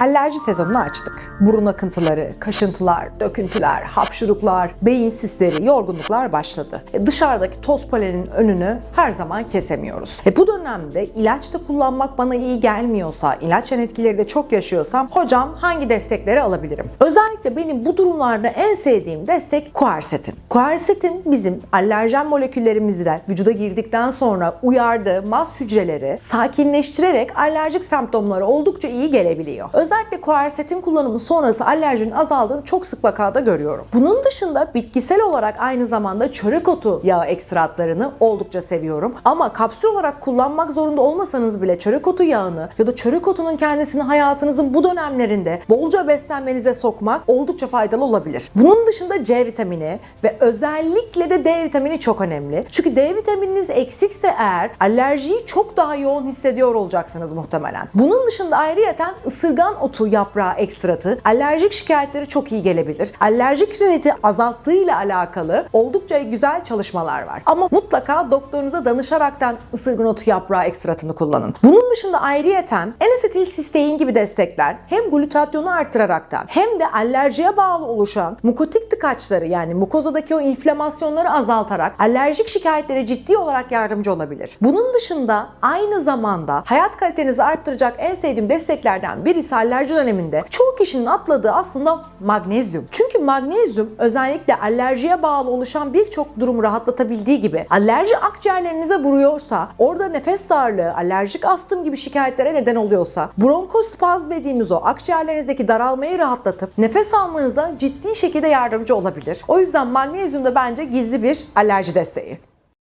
Alerji sezonunu açtık. Burun akıntıları, kaşıntılar, döküntüler, hapşuruklar, beyin sisleri, yorgunluklar başladı. E, dışarıdaki toz polenin önünü her zaman kesemiyoruz. E, bu dönemde ilaç da kullanmak bana iyi gelmiyorsa, ilaç yan etkileri de çok yaşıyorsam hocam hangi destekleri alabilirim? Özellikle benim bu durumlarda en sevdiğim destek kuersetin. Kuersetin bizim alerjen moleküllerimizi de vücuda girdikten sonra uyardığı mast hücreleri sakinleştirerek alerjik semptomları oldukça iyi gelebiliyor. Özellikle kuersetin kullanımı sonrası alerjinin azaldığını çok sık vakada görüyorum. Bunun dışında bitkisel olarak aynı zamanda çörek otu yağı ekstratlarını oldukça seviyorum. Ama kapsül olarak kullanmak zorunda olmasanız bile çörek otu yağını ya da çörek otunun kendisini hayatınızın bu dönemlerinde bolca beslenmenize sokmak oldukça faydalı olabilir. Bunun dışında C vitamini ve özellikle de D vitamini çok önemli. Çünkü D vitamininiz eksikse eğer alerjiyi çok daha yoğun hissediyor olacaksınız muhtemelen. Bunun dışında ayrıyeten ısırgan otu yaprağı ekstratı alerjik şikayetleri çok iyi gelebilir. Alerjik riniti azalttığıyla alakalı oldukça güzel çalışmalar var. Ama mutlaka doktorunuza danışaraktan ısırgan otu yaprağı ekstratını kullanın. Bunun dışında ayrıyeten N-asetil sistein gibi destekler hem glutatyonu arttıraraktan hem de alerjiye bağlı oluşan mukotik tıkaçları yani mukozadaki o inflamasyonları azaltarak alerjik şikayetlere ciddi olarak yardımcı olabilir. Bunun dışında aynı zamanda hayat kalitenizi arttıracak en sevdiğim desteklerden birisi alerji döneminde çoğu kişinin atladığı aslında magnezyum. Çünkü magnezyum özellikle alerjiye bağlı oluşan birçok durumu rahatlatabildiği gibi alerji akciğerlerinize vuruyorsa, orada nefes darlığı, alerjik astım gibi şikayetlere neden oluyorsa, bronkospazm dediğimiz o akciğerlerinizdeki daralmayı rahatlatıp nefes almanıza ciddi şekilde yardımcı olabilir. O yüzden magnezyum da bence gizli bir alerji desteği.